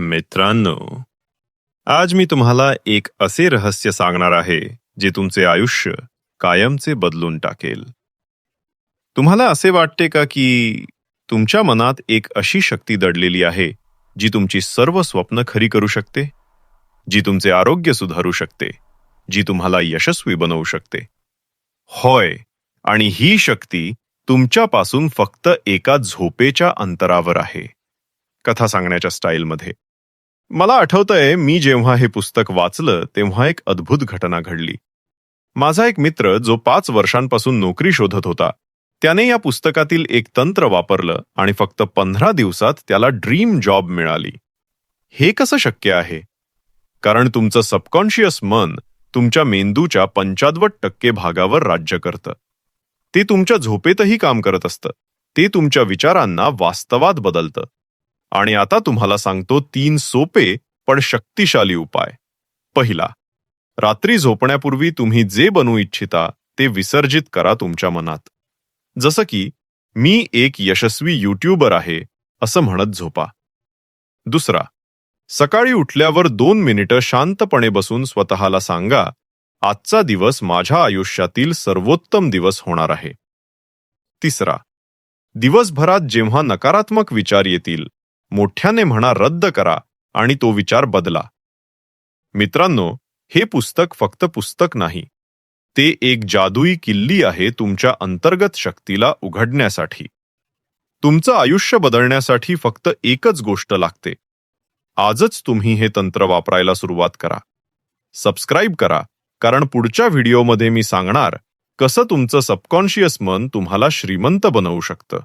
मित्रांनो आज मी तुम्हाला एक असे रहस्य सांगणार आहे जे तुमचे आयुष्य कायमचे बदलून टाकेल. तुम्हाला असे वाटते का की तुमच्या मनात एक अशी शक्ती दडलेली आहे जी तुमची सर्व स्वप्न खरी करू शकते? जी तुमचे आरोग्य सुधारू शकते? जी तुम्हाला यशस्वी बनवू शकते? होय आणि ही शक्ती तुमच्यापासून फक्त एका झोपेच्या अंतरावर आहे. कथा सांगण्याच्या स्टाईलमध्ये. मला आठवतंय मी जेव्हा हे पुस्तक वाचलं तेव्हा एक अद्भुत घटना घडली. माझा एक मित्र जो पाच वर्षांपासून नोकरी शोधत होता त्याने या पुस्तकातील एक तंत्र वापरलं आणि फक्त पंधरा दिवसात त्याला ड्रीम जॉब मिळाली. हे कसं शक्य आहे? कारण तुमचं सबकॉन्शियस मन तुमच्या मेंदूच्या पंचावन्न टक्के भागावर राज्य करतं. ते तुमच्या झोपेतही काम करत असतं. ते तुमच्या विचारांना वास्तवात बदलतं. आणि आता तुम्हाला सांगतो तीन सोपे पण शक्तिशाली उपाय. पहिला रात्री झोपण्यापूर्वी तुम्ही जे बनू इच्छिता ते विसर्जित करा तुमच्या मनात. जसं की मी एक यशस्वी युट्यूबर आहे असं म्हणत झोपा. दुसरा सकाळी उठल्यावर दोन मिनिटं शांतपणे बसून स्वतःला सांगा आजचा दिवस माझ्या आयुष्यातील सर्वोत्तम दिवस होणार आहे. तिसरा दिवसभरात जेव्हा नकारात्मक विचार येतील मोठ्याने म्हणा रद्द करा आणि तो विचार बदला. मित्रांनो हे पुस्तक फक्त पुस्तक नाही. ते एक जादुई किल्ली आहे तुमच्या अंतर्गत शक्तीला उघडण्यासाठी. तुमचं आयुष्य बदलण्यासाठी फक्त एकच गोष्ट लागते. आजच तुम्ही हे तंत्र वापरायला सुरुवात करा. सबस्क्राईब करा कारण पुढच्या व्हिडिओमध्ये मी सांगणार कसं तुमचं सबकॉन्शियस मन तुम्हाला श्रीमंत बनवू शकतं.